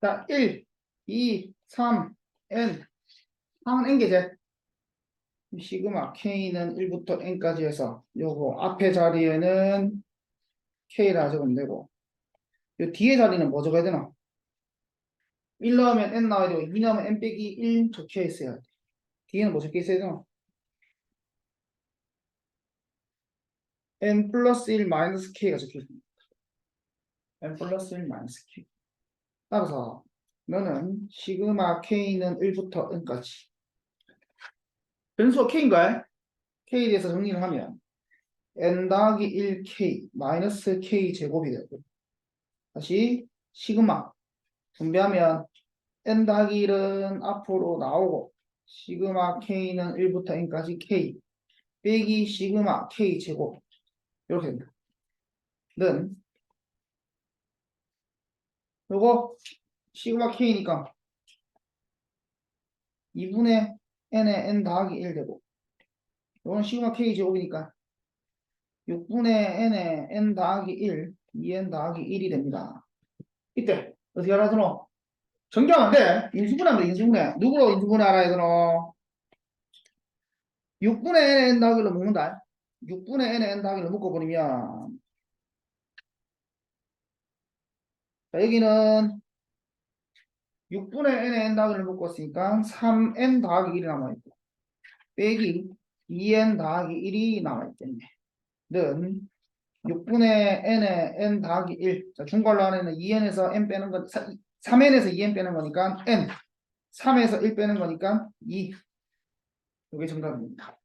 자, 1, 2, 3, n. 항은 n개제. 시그마 k는 1부터 n까지 해서 요거 앞에 자리에는 k라 적으면 되고 요 뒤에 자리는 뭐 적어야 되나? 1 넣으면 n 나와야 되고 2 넣으면 n 빼기 1 적혀 있어야 돼. 뒤에는 뭐 적혀 있어야 되나? n 플러스 1 마이너스 k가 적혀 있습니다. n 플러스 1 마이너스 k. 따라서 너는 시그마 k는 1부터 n까지 변수가 k인가요? k에 대해서 정리를 하면 n 더하기 1k 마이너스 k 제곱이 되고 다시 시그마 분배하면 n 더하기 1은 앞으로 나오고 시그마 k는 1부터 n까지 k 빼기 시그마 k 제곱 이렇게 됩니다. 는 요거 시그마 k니까 2분의 n에 n 더하기 1 되고 요건 시그마 k 제곱이니까 6분의 n에 n 더하기 1 2n 더하기 1이 됩니다. 이때 어떻게 알아두노? 정리하면 안 돼. 인수분해하면 돼, 인수분해. 누구로 인수분해 알아야 되노? 6분의 n에 n 더하기를 묶는다. 6분의 n에 n 더하기를 묶어버리면 자, 여기는 6분의 n에 n 더하기를 묶었으니까 3n 더하기 1이 남아있고 빼기 2n 더하기 1이 남아있겠네. 는 6분의 n에 n 더하기 1. 자, 중괄호 안에는 2n에서 n 빼는 건 3n에서 2n 빼는 거니까 n. 3에서 1 빼는 거니까 2. 이게 정답입니다.